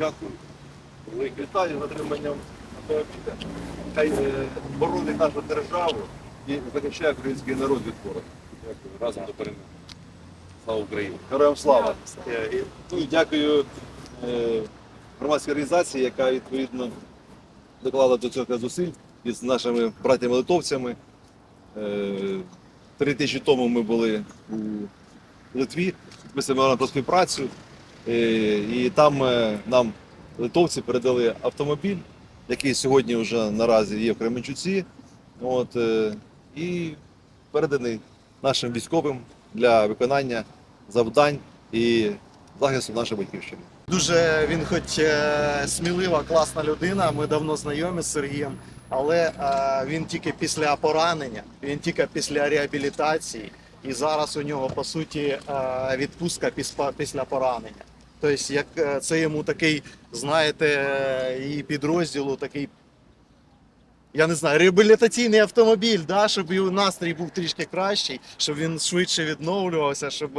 Дякую. Вітаю з отриманням автомобіля. Хай е, боронить нашу державу і захищає український народ від ворога. Дякую. Разом до перемоги. Слава Україні! Героям слава! Е, Ну і дякую е, громадській організації, яка відповідно доклала до цього зусиль із нашими братями-литовцями. Три тижні тому ми були у Литві, ми підписали про співпрацю. Е, І там е, нам литовці передали автомобіль, який сьогодні вже наразі є в Кременчуці. От, е, і переданий нашим військовим для виконання завдань і захисту нашої батьківщини. Дуже він, хоч смілива, класна людина. Ми давно знайомі з Сергієм, але він тільки після поранення, він тільки після реабілітації, і зараз у нього по суті е, відпустка після, поранення. Тобто, як е, це йому такий, знаєте, е, і підрозділу такий. Я не знаю, реабілітаційний автомобіль, да, щоб його настрій був трішки кращий, щоб він швидше відновлювався, щоб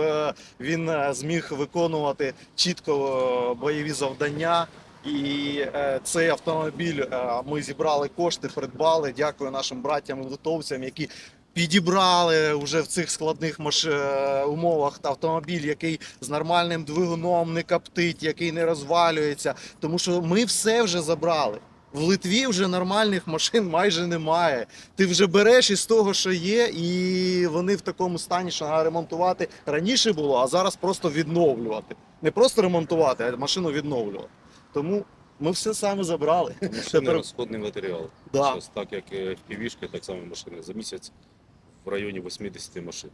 він зміг виконувати чітко бойові завдання. І цей автомобіль ми зібрали кошти, придбали. Дякую нашим братям литовцям, які підібрали вже в цих складних е, умовах автомобіль, який з нормальним двигуном не коптить, який не розвалюється. Тому що ми все вже забрали. В Литві вже нормальних машин майже немає. Ти вже береш із того, що є, і вони в такому стані, що треба ремонтувати раніше було, а зараз просто відновлювати. Не просто ремонтувати, а машину відновлювати. Тому ми все саме забрали. Машини Тепер- розходний матеріал. Да. Так як е, півішки, так само машини за місяць в районі 80 машин.